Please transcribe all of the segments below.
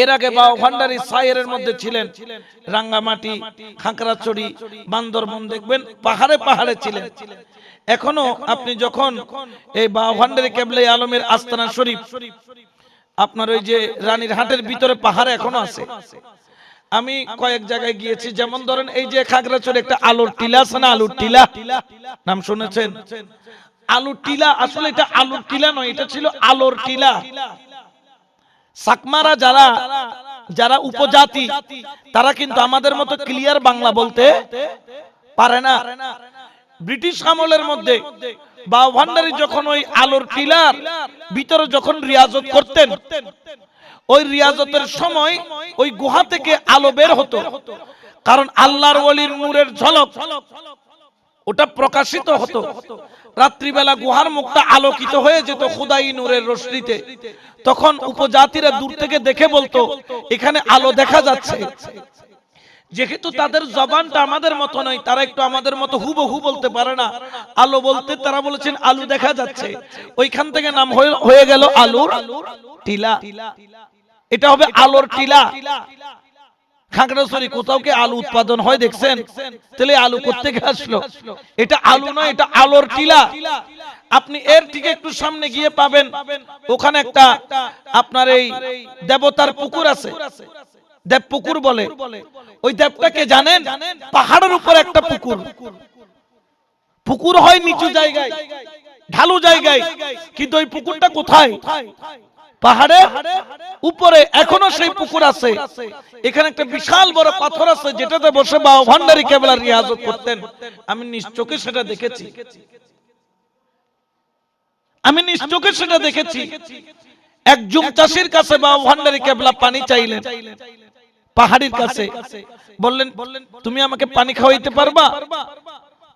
এর আগে বাউ ভান্ডারি সাইয়ের মধ্যে ছিলেন। রাঙ্গামাটি খাঁকড়াছড়ি বান্দরবন দেখবেন পাহাড়ে পাহাড়ে ছিলেন। এখনও আপনি যখন এই বাউ ভান্ডারি কেবলে আলমের আস্তানা শরীফ আপনার ওই যে রানীর হাটের ভিতরে পাহাড়ে এখনও আছে। আমি কয়েক জায়গায় গিয়েছি যেমন ধরেন এই যে খাগড়াছড়ি একটা আলুর টিলা আছে না আলুর টিলা? নাম শুনেছেন? আলুর টিলা আসলে এটা আলুর টিলা নয় এটা ছিল আলোর টিলা। সাকমারা যারা যারা উপজাতি, তারা কিন্তু আমাদের মতো ক্লিয়ার বাংলা বলতে পারে না। ব্রিটিশ আমলের মধ্যে বা ভান্ডারী যখন ওই আলোর টিলার ভিতরে যখন রিয়াজত করতেন, ওই রিয়াজতের সময় ওই গুহা থেকে আলো বের হতো। কারণ আল্লাহর ওলির নূরের ঝলক, ওটা প্রকাশিত হতো। রাত্রিবেলা গুহার মুখটা আলোকিত হয়ে যেত খুদাই নূরের রশ্মিতে। তখন উপজাতিরা দূর থেকে দেখে বলতো, এখানে আলো দেখা যাচ্ছে। যেহেতু তাদের জবানটা আমাদের মতো নয়, তারা একটু আমাদের মতো হুবহু বলতে পারে না। আলো বলতে তারা বলেছেন, আলু দেখা যাচ্ছে। ওইখান থেকে নাম হয়ে- হয়ে গেল আলুর টিলা। এটা হবে আলোর টিলা। খাগড়াছড়ি কোথাও কি আলু উৎপাদন হয় দেখছেন? তাহলে আলু করতে আসলো? এটা আলু নয়, এটা আলোর টিলা। আপনি এর ঠিক একটু সামনে গিয়ে পাবেন। ওখানে একটা আপনার এই দেবতার পুকুর আছে। দেব পুকুর বলে। ওই দেবটাকে জানেন? পাহাড়ের উপর একটা পুকুর। পুকুর হয় নিচু জায়গায়, ঢালু জায়গায়। কিন্তু ওই পুকুরটা কোথায়? পাহাড়ে, উপরে এখনও সেই পুকুর আছে। এখানে একটা বিশাল বড় পাথর আছে, যেটাতে বসে বা ভান্ডারি কেবলা রিয়াজত করতেন। আমি নিজ চোখে সেটা দেখেছি। আমি নিজ চোখে সেটা দেখেছি। একজন চাষির কাছে বা ভান্ডারি কেবলা পানি চাইলেন। পাহাড়ির কাছে। বললেন, তুমি আমাকে পানি খাওয়াইতে পারবা?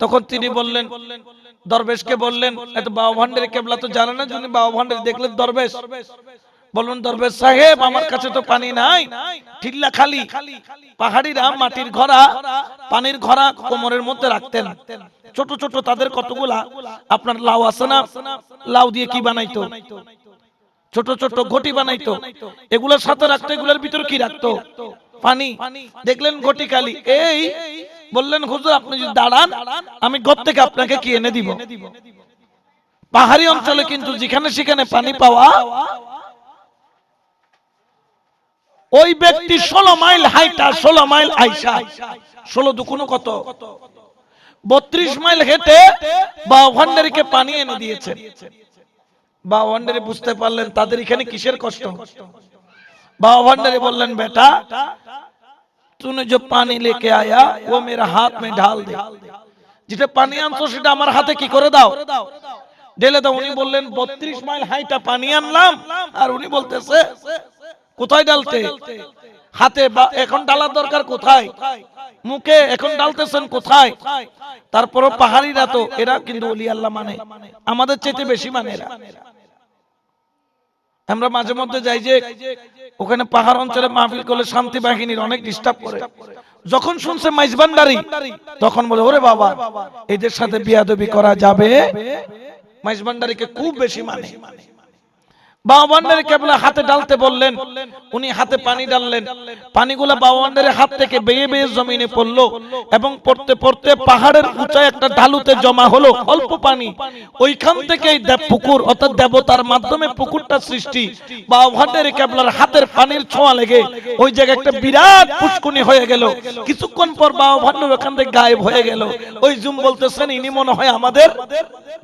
তখন তিনি বললেন, দরবেশকে বললেন এত বাবা ভান্ডারি কেবলা তো জানে না যিনি বাবা ভান্ডারি, দেখলেন দরবেশ। বলুন দরবেশ সাহেব, আমার কাছে তো পানি নাই, ঠিল্লা খালি। পাহাড়িরা মাটির ঘরা, পানির ঘরা কোমরের মধ্যে রাখতেন। ছোট ছোট তাদের কতগুলা? আপনার লাউ আছে না? লাউ দিয়ে কি বানাইতো? ছোট ছোট ঘটি বানাইতো। এগুলোর সাথে রাখতো, এগুলোর ভিতর কি রাখতো? পানি। দেখলেন ঘটি খালি। এই বললেন, হুজুর, আপনি যদি দাঁড়ান, আমি ঘর থেকে আপনাকে কি এনে দিব? পাহাড়ি অঞ্চলে কিন্তু যেখানে সেখানে পানি পাওয়া ওই ব্যক্তি ষোলো মাইল হাইটা ষোলো মাইল আইসা। ষোলো দুকুনো কত? বত্রিশ মাইল হেঁটে বা ভান্ডারিকে পানি এনে দিয়েছে। বা ভান্ডারি বুঝতে পারলেন তাদের এখানে কিসের কষ্ট? বাবা ভান্ডারি বললেন, বেটা तूने जो पानी लेके आया वो मेरा हाथ में ढाल दे যেটা পানি আনছো সেটা আমার হাতে কি করে দাও ঢেলে দাও উনি বললেন বত্রিশ মাইল হাইটা পানি আনলাম আর উনি বলতেছে কোথায় ডালতে হাতে বা এখন ডালার দরকার কোথায় মুখে এখন ডালতেছেন কোথায় তারপরও পাহাড়িরা তো এরা কিন্তু অলি আল্লাহ মানে আমাদের চাইতে বেশি মানে এরা আমরা মাঝে মধ্যে যাই যে ওখানে পাহাড় অঞ্চলে মাহফিল করলে শান্তি বাহিনীর অনেক ডিস্টার্ব করে। যখন শুনছে মাইজবান্ডারি, তখন বলে, ওরে বাবা, এদের সাথে বিয়াদবি করা যাবে? মাইজবান্ডারিকে খুব বেশি মানে। বাবান্ডারে কেবলা হাতে ডালতে বললেন উনি হাতে পানি ডাললেন। পানিগুলা হাত থেকে বেয়ে বেয়ে জমিনে পড়ল এবং পড়তে পড়তে পাহাড়ের উঁচায় একটা ঢালুতে জমা হলো অল্প পানি। ওইখান থেকেই পুকুর অর্থাৎ দেবতার মাধ্যমে পুকুরটা সৃষ্টি। বাবান্ডারে কেবলার হাতের পানির ছোঁয়া লেগে ওই জায়গায় একটা বিরাট পুষ্কুনি হয়ে গেল। কিছুক্ষণ পর বাবা ভান্ডার ওখান থেকে গায়েব হয়ে গেল। ওই জুম বলতেছেন ইনি মনে হয় আমাদের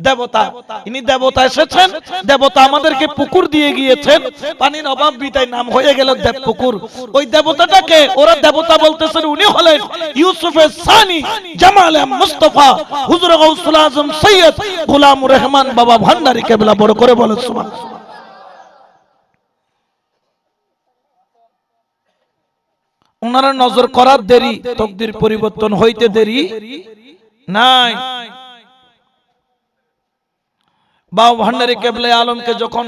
দেবতা। ইনি দেবতা। এসেছেন দেবতা। আমাদেরকে পুকুর দিয়ে গিয়েছেন। পানির অভাব বিতাই নাম হয়ে গেল দেব পুকুর ওই দেবতাটাকে ওরা দেবতা বলতেছেন, উনি হলেন ইউসুফের সানি জামাল মুস্তফা। হুজুর গৌসুল আজম সৈয়দ গোলামুর রহমান বাবা ভান্ডারী কেবলা বড় করে বলেন সুমান ওনারা নজর করার দেরি, তকদির পরিবর্তন হইতে দেরি? নাই। বাবা ভান্ডারী কেবলে আলমকে যখন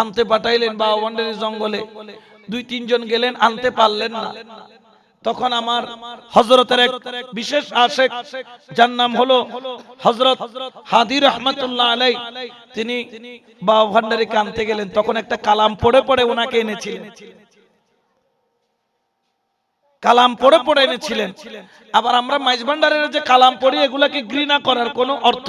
আনতে পাঠাইলেন বাবা ভান্ডারী জঙ্গলে দুই, তিনজন গেলেন, আনতে পারলেন না। তখন আমার হজরতের এক বিশেষ আশেক, যার নাম হলো হজরত হাদির রহমতুল্লাহ আলাই তিনি বাবা ভান্ডারীকে আনতে গেলেন। তখন একটা কালাম পড়ে পড়ে ওনাকে এনেছিলেন। কালাম পড়ে পড়ে এনেছিলেন। আবার আমরা মাইজভান্ডারের যে কালাম পড়ি, এগুলাকে ঘৃণা করার কোনো অর্থ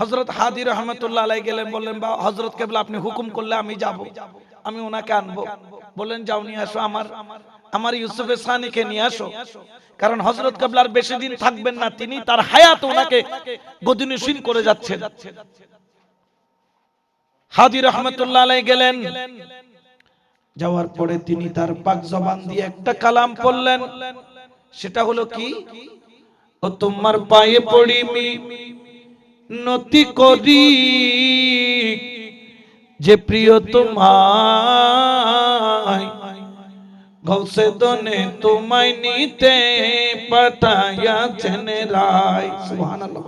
হজরত হাদি রহমতুল্লাহ গেলেন, বললেন বা হজরত কেবলা, আপনি হুকুম করলে আমি যাব। আমি ওনাকে আনব। বললেন, যাও, নিয়ে আসো আমার আমার ইউসুফে সানিকে নিয়ে আসো। কারণ হজরত কেবলার বেশি দিন থাকবেন না, তিনি তার হায়াত ওনাকে গদিনসীন করে যাচ্ছেন। হাদি রহমতুল্লাহ আলাই গেলেন। যাওয়ার পরে তিনি তার পাক জবান দিয়ে একটা কালাম পড়লেন। সেটা হলো কি? ও তোমার পায়ে পড়ি মি নতি করি যে প্রিয় তোমায় গৌসে দনে তোমায় নিতে পাঠাইয়াছেন রায় সুবহানাল্লাহ।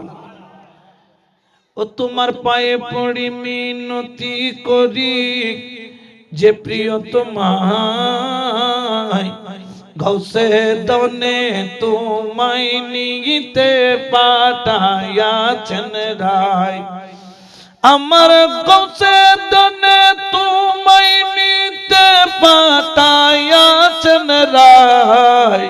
ও তোমার পায়ে পড়ি মিনতি করি যে প্রিয় তোমায় ঘষে দনে তোমায় নিতে পাঠাইয়াছেন রায়। আমার গৌসে দনে তোমায় নিতে পাঠাইয়াছেন রায়।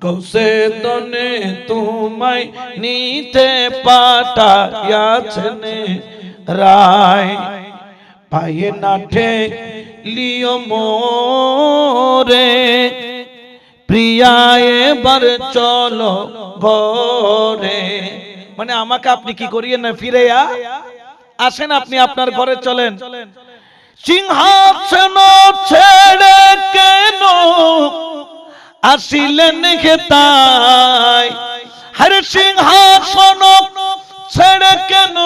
গৌসে দনে তোমায় নিতে পাঠাইয়াছেন রায়। পায়ে নাঠে লিও মোরে প্রিয়া এবার চলো ঘরে। মানে আমাকে আপনি কি করিয়ে না ফিরে আসেন আপনি আপনার ঘরে চলেন। সিংহাসন ছেড়ে কেন আসিলেন তাই হরে সিংহাসন ছেড়ে কেন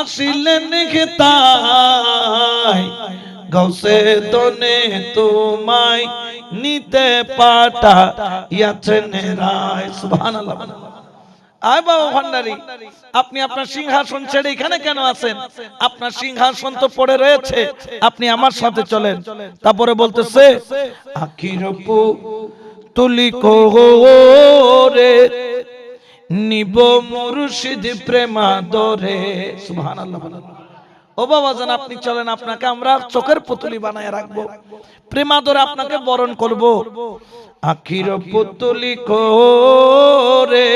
আসিলেন তাই গৌসে দনে তোমায় নিতে পাটা ইয়াছেন রায়, সুবহানাল্লাহ। আয় বাবা ভান্ডারি, আপনি আপনার সিংহাসন ছেড়ে এখানে কেন আছেন? আপনার সিংহাসন তো পড়ে রয়েছে, আপনি আমার সাথে চলেন। তারপরে বলতেছে, আখির পু তুলি কোরে নিব মুর্শিদ প্রেমা দরে সুবহানাল্লাহ। ও বাবা আপনি চলেন, আপনাকে আমরা চোখের পুতুলি বানায় রাখব। প্রেমাদরে আপনাকে বরণ করব। আখির পুতুলি করে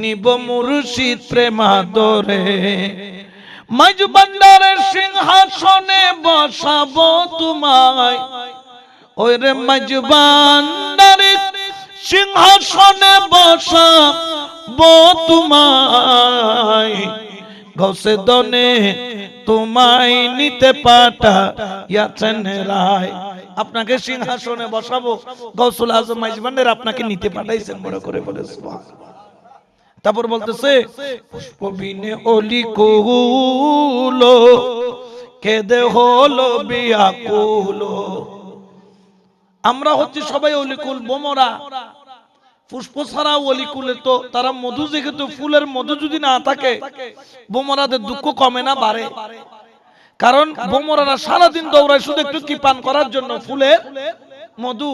নিব মুর্শিদ প্রেমাদরে। মাইজ বান্ডারের সিংহাসনে বসাবো তোমায়। ওই রে মাইজ বান্ডারের সিংহাসনে বসাবো তোমায়। গৌসে দনে তোমায় নিতে পাটা ইয়াছেন রায়। আপনাকে সিংহাসনে বসাবো, গৌসুল আজম মাইজবান্ডের আপনাকে নিতে পাঠাইছেন বড় করে বলে তারপর বলতেছে পুষ্প বিনে অলি কুলো, কেদে হলো বিয়াকুলো আমরা হচ্ছে সবাই অলিকুল বোমরা। পুষ্প ছাড়া অলিকুলে তো তারা মধু যেহেতু ফুলের মধু যদি না থাকে, বোমরাদের দুঃখ কমে না, বাড়ে। কারণ বোমরারা সারাদিন দৌড়ায় শুধু একটু কি পান করার জন্য ফুলের মধু।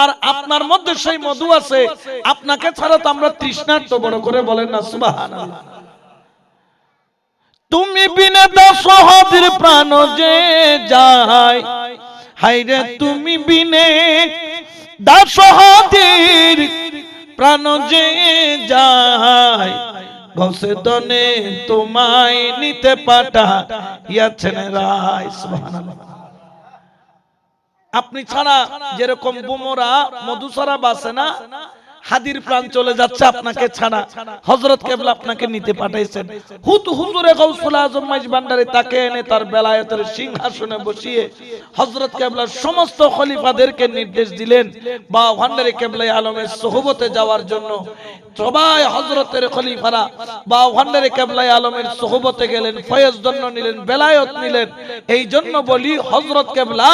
আর আপনার মধ্যে সেই মধু আছে, আপনাকে ছাড়া তো আমরা তৃষ্ণার্ত বড় করে বলেন না, সুবহানাল্লাহ। তুমি বিনে দশহদের প্রাণ যে যায় হাইরে তুমি বিনে দাসহদের প্রাণ যে যায় ঘষে দনে তোমায় নিতে পাটা ইয়াছেন রায়, সুবহানাল্লাহ। আপনি ছাড়া যেরকম বুমরা, মধুসরা বাসে না হাদির প্রাণ চলে যাচ্ছে আপনাকে ছাড়া। হজরত কেবলা আপনাকে নিতে পাঠাইছেন। হুত হুজুরে গৌসুল আজম মাইজ ভান্ডারে তাকে এনে তার বেলায়েতের সিংহাসনে বসিয়ে হজরত কেবলার সমস্ত খলিফাদেরকে নির্দেশ দিলেন বা ভান্ডারে কেবলাই আলমের সোহবতে যাওয়ার জন্য। সবাই হজরতের খলিফারা বা ভান্ডারে কেবলাই আলমের সোহবতে গেলেন ফয়েজ জন্য নিলেন বেলায়ত নিলেন। এই জন্য বলি হজরত কেবলা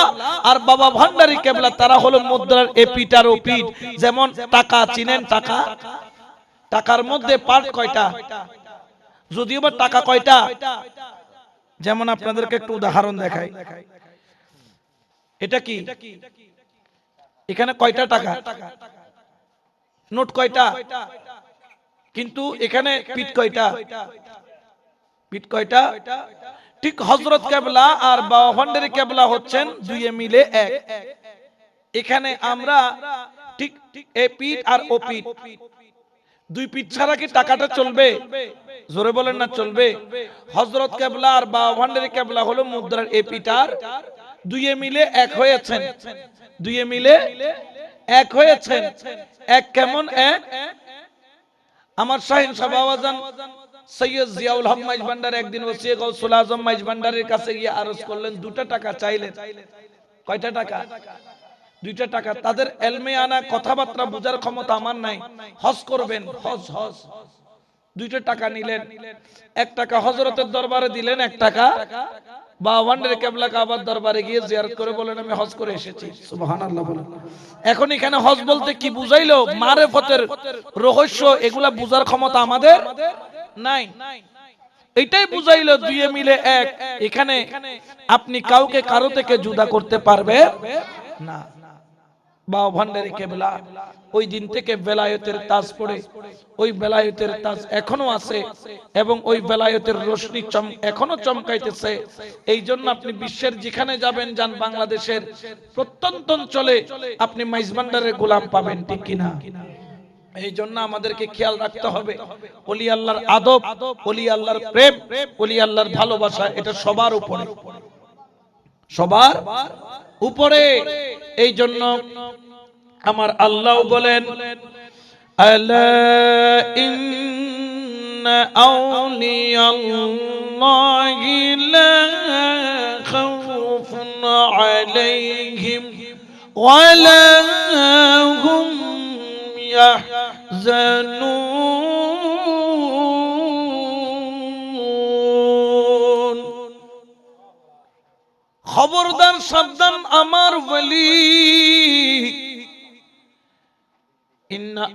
আর বাবা ভান্ডারি কেবলা তারা হলো মুদ্রার এপিট আর ওপিট যেমন টাকা চিনেন টাকা? টাকার মধ্যে পার্ট কয়টা? যদিও বা টাকা কয়টা? যেমন আপনাদেরকে একটু উদাহরণ দেখাই। এটা কি? এখানে কয়টা টাকা? নোট কয়টা? কিন্তু এখানে পিট কয়টা? পিট কয়টা? ঠিক হজরত কেবলা আর বাবা কেবলা হচ্ছেন দুইয়ে মিলে এক। এখানে আমরা ঠিক এ পিঠ আর ও পিঠ। দুই পিঠ ছাড়া কি টাকাটা চলবে? জোরে বলেন না, চলবে। হজরত কেবলা আর বা ভান্ডারি কেবলা হলো মুদ্রার এ পিঠ আর দুইয়ে মিলে এক হয়েছেন। দুইয়ে মিলে এক হয়েছেন। এক কেমন এক? আমার শাহিন সাবাবাজান সৈয়দ জিয়াউল হক মাইজ ভান্ডার একদিন ওসিয়ে গৌসুল আজম মাইজ ভান্ডারের কাছে গিয়ে আরজ করলেন, দুটা টাকা চাইলেন। কয়টা টাকা? দুইটা টাকা, তাদের এলমে আনা কথাবার্তা বোঝার ক্ষমতা আমার নাই। হজ করবেন, হজ হজ। দুইটা টাকা নিলেন, এক টাকা হজরতের দরবারে দিলেন, এক টাকা বা দরবারে গিয়ে করে বলেন, আমি হজ করে এসেছি। এখন এখানে হজ বলতে কি বুঝাইলো? মারেফতের রহস্য, এগুলা বুঝার ক্ষমতা আমাদের নাই। মিলে এক। এখানে আপনি কাউকে, কারও থেকে জুদা করতে পারবে না। বা ভান্ডারি কেবলা। ওই দিন থেকে বেলায়েতের তাজ পড়ে। ওই বেলায়েতের তাজ এখনও আছে এবং ওই বেলায়েতের রশ্মি চম এখনও চমকাইতেছে। এই জন্য আপনি বিশ্বের যেখানে যাবেন, যান বাংলাদেশের প্রত্যন্ত অঞ্চলে আপনি মাইজ ভান্ডারের গোলাম পাবেন, ঠিক কিনা? এই জন্য আমাদেরকে খেয়াল রাখতে হবে। অলি আল্লাহর আদব, অলি আল্লাহর প্রেম, অলি আল্লাহর ভালোবাসা, এটা সবার উপরে। সবার উপরে। এই জন্য আমার আল্লাহ বলেন আলাইহিম ওয়ালা হুম ইয়াহজানুন। খবরদার সাবধান আমার বলি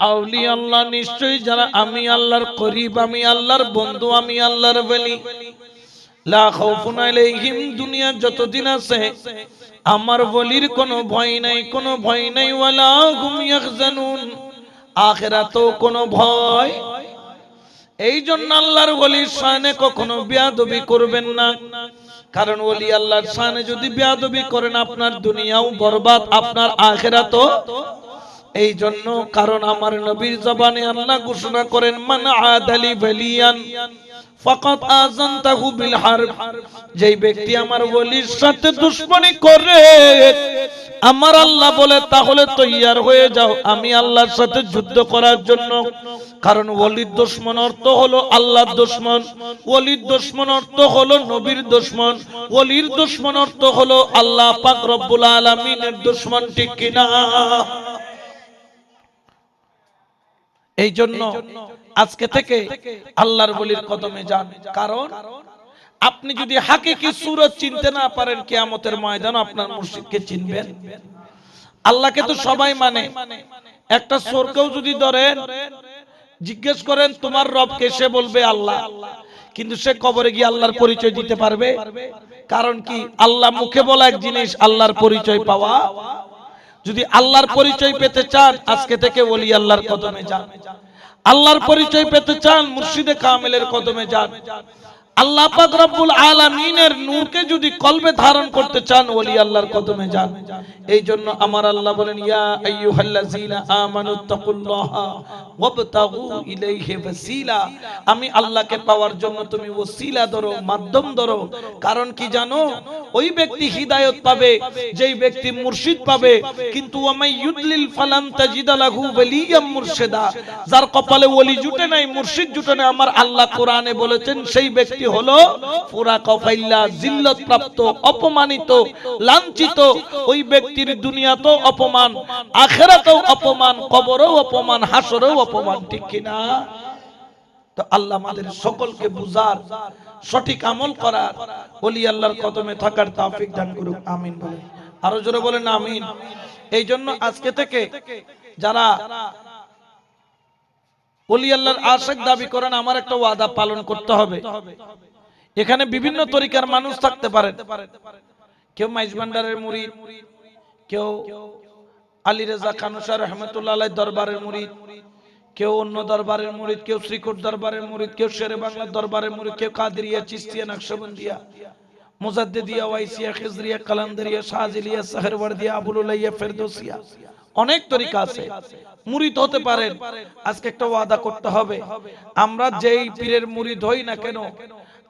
আউলি আল্লাহ নিশ্চয়ই যারা আমি আল্লাহর করিব, আমি আল্লাহর বন্ধু, আমি আল্লাহর বলি দুনিয়া যতদিন আছে, আমার বলির কোনো ভয় নাই, কোনো ভয় নাই, ওয়ালা হুম ইয়াহজানুন। আখিরাতেও কোনো ভয়। এই জন্য আল্লাহর বলির সানে কখনো বিয়াদবি করবেন না। কারণ ওলি আল্লাহর সানে যদি বেয়াদবি করেন, আপনার দুনিয়াও বরবাদ, আপনার আখেরাতও। এই জন্য কারণ আমার নবীর জবানে আল্লাহ ঘোষণা করেন, মান আদালি বলিয়ান ফাকাত আযানতাহু বিল হারব। যেই ব্যক্তি আমার ওলির সাথে দুশমনি করে, আমার আল্লাহ বলে, তাহলে তৈয়ার হয়ে যাও, আমি আল্লাহর সাথে যুদ্ধ করার জন্য। কারণ ওলির দুশমন অর্থ হলো আল্লাহর দুশমন, ওলির দুশমন অর্থ হলো নবীর দুশমন, ওলির দুশমন অর্থ হলো আল্লাহ পাক রব্বুল আলামিনের দুশমন, ঠিক কিনা? এই জন্য আজকে থেকে আল্লাহর বলির কদমে যান। কারণ আপনি যদি হাকে কি সুরত চিনতে না পারেন কেয়ামতের ময়দান আপনার মুর্শিদকে চিনবেন। আল্লাহকে তো সবাই মানে। একটা সোরকেও যদি ধরেন জিজ্ঞেস করেন তোমার রবকে সে বলবে আল্লাহ? কিন্তু সে কবরে গিয়ে আল্লাহর পরিচয় দিতে পারবে। কারণ কি? আল্লাহ মুখে বলা এক জিনিস আল্লাহর পরিচয় পাওয়া। যদি আল্লাহর পরিচয় পেতে চান, আজকে থেকে ওলি আল্লাহর কদমে যান। আল্লাহর পরিচয় পেতে চান, মুর্শিদে কামেলের কদমে যান। আল্লাহ পাক রব্বুল আলামিনের নূরকে যদি কলবে ধারণ করতে চান, ওলি আল্লাহর কদমে যান। এই জন্য আমার আল্লাহ বলেন, ইয়া আইয়ুহাল্লাযীনা আমানুত্তাকুল্লাহা ওয়াবতাগু ইলাইহি ওয়াসিলা। আমি আল্লাহকে পাওয়ার জন্য তুমি ওসিলা ধরো, মাধ্যম ধরো। কারণ কি জানো? ওই ব্যক্তি হিদায়াত পাবে, যেই ব্যক্তি মুর্শিদ পাবে। কিন্তু ওয়ামাই ইউদলিল ফালান তাজিদা লাহু ওয়ালিয়াম মুরশিদা। যার কপালে ওলি জুটে নাই, মুর্শিদ জুটে নাই। আমার আল্লাহ কোরআনে বলেছেন, সেই ব্যক্তি হলো পুরা কফাইল্লা জিল্লত প্রাপ্ত অপমানিত, লাঞ্ছিত ওই ব্যক্তির দুনিয়াতেও অপমান, আখেরাতেও অপমান, কবরেও অপমান, হাসরেও অপমান, ঠিক কিনা? তো আল্লাহ আমাদের সকলকে বুঝার, সঠিক আমল করার, ওলি আল্লাহর কদমে থাকার তৌফিক দান করুক, আমিন বলেন আরও জোরে বলেন, আমিন। এই জন্য আজকে থেকে যারা অলি আল্লাহর আশেক দাবি করেন, আমার একটা ওয়াদা পালন করতে হবে। এখানে বিভিন্ন তরিকার মানুষ থাকতে পারেন। কেউ মাইজ ভান্ডারের মুরিদ কেউ আলী রেজা খানুসা রহমতুল্লাহ দরবারের মুরিদ কেউ অন্য দরবারের মুরিদ কেউ শ্রীকোট দরবারের মুরিদ কেউ শেরে বাংলার দরবারের মুরিদ কেউ কাদিরিয়া, চিস্তিয়া, নকশবন্দিয়া, মুজাদ্দিদিয়া, ওয়াইসিয়া, খিজরিয়া, কালান্দারিয়া, শাহজিলিয়া, সাহেরওয়ার্দিয়া, আবুলুলাইয়া, ফেরদৌসিয়া। অনেক তরিকা আছে। মুরিদ হতে পারেন। আজকে একটা ওয়াদা করতে হবে। আমরা যেই পীরের মুরিদ হই না কেন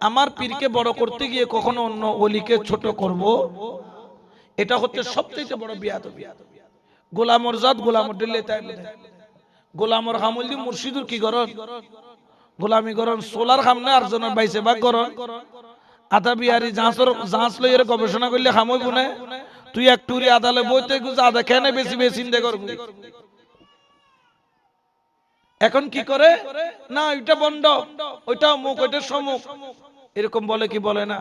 আমার পীরকে বড় করতে গিয়ে কখনো অন্য ওলিকে ছোট করব। এটা হচ্ছে সবচেয়ে বড় বিয়াদ গোলামর জাত গোলামর দিল্লি তাই বোধহয়। গোলামর হামলি মুর্শিদুর কি গরন গোলামি গরন সোলার খামনে আর জনের বাইসে বা গরন আধা বিহারি জাঁচর জাঁচ লই এর গবেষণা করলে খামই বুনে তুই এক টুরি আদালে বইতে গুজ আধা কেনে বেশি বেশি দে করবি। এখন কি করে? না, ওইটা বন্ধ। ওইটা মুখ ওইটা সমুখ এরকম বলে কি বলে না?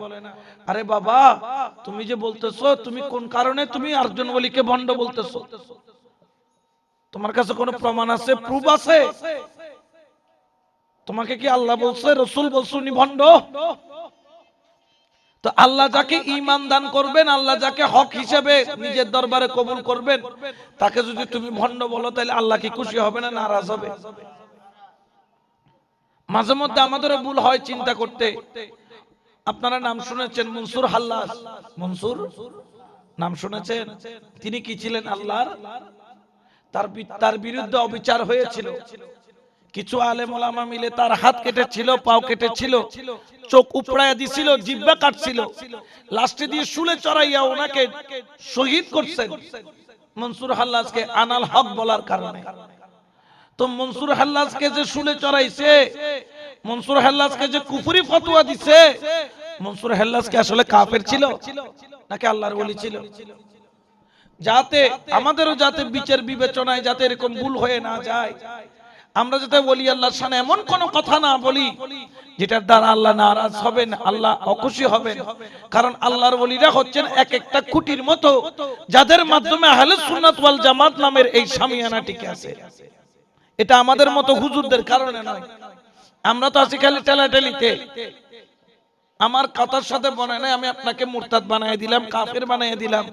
আরে বাবা, তুমি যে বলতেছো, তুমি কোন কারণে তুমি আর্জুন বলিকে বন্ড বলতেছো? তোমার কাছে কোনো প্রমাণ আছে? প্রুফ আছে? তোমাকে কি আল্লাহ বলছে? রসুল বলছে উনি ভণ্ড তো আল্লাহ যাকে ইমান দান করবেন, আল্লাহ যাকে হক হিসেবে নিজের দরবারে কবুল করবেন, তাকে যদি তুমি ভণ্ড বলো, তাহলে আল্লাহ কি খুশি হবে না নারাজ হবে? মাঝে মধ্যে আমাদেরও ভুল হয় চিন্তা করতে। আপনারা নাম শুনেছেন মনসুর হাল্লাস? মনসুর? নাম শুনেছেন? তিনি কি ছিলেন আল্লাহর? তার বিরুদ্ধে অবিচার হয়েছিল। কিছু আলেম মিলে তার হাত কেটেছিল, পাও কেটেছিল, চোখ উপড়াইয়া দিছিল, জিব্বা কাটছিল। লাস্টে দিয়ে শুলে চড়াইয়া ওনাকে শহীদ করছেন। মনসুর হাল্লাসকে আনাল হক বলার কারণে। তো মনসুর হাল্লাসকে যে শুলে চড়াইছে, মনসুর হাল্লাসকে যে কুফরি ফতোয়া দিছে, মনসুর হাল্লাসকে আসলে কাফের ছিল নাকি আল্লাহর ওলি ছিল? যাতে আমাদেরও যাতে বিচার বিবেচনায় যাতে এরকম ভুল হয়ে না যায় আমরা যাতে বলি, আল্লাহর সামনে এমন কোন কথা না বলি, যেটার দ্বারা আল্লাহ নারাজ হবেন, আল্লাহ অখুশি হবেন। কারণ আল্লাহর বলিরা হচ্ছেন এক একটা খুঁটির মতো, যাদের মাধ্যমে আহলে সুন্নাত ওয়াল জামাত নামের এই সামিয়ানা টিকে আছে। এটা আমাদের মতো হুজুরদের কারণে নয়। আমরা তো আছি খালি টেলাটেলিতে আমার কথার সাথে বনে নাই, আমি আপনাকে মুরতাদ বানাই দিলাম, কাফের বানাই দিলাম,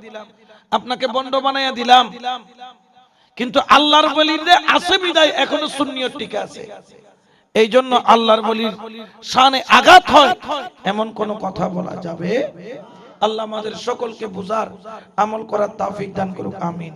আপনাকে বন্ড বানাই দিলাম। কিন্তু আল্লাহর বলির আছে বিদায়, এখনও শূন্য টিকে আছে। এই জন্য আল্লাহর বলির শানে আঘাত হয়, এমন কোন কথা বলা যাবে? আল্লাহ আমাদের সকলকে বুঝার, আমল করার তাফিক দান করুক, আমিন।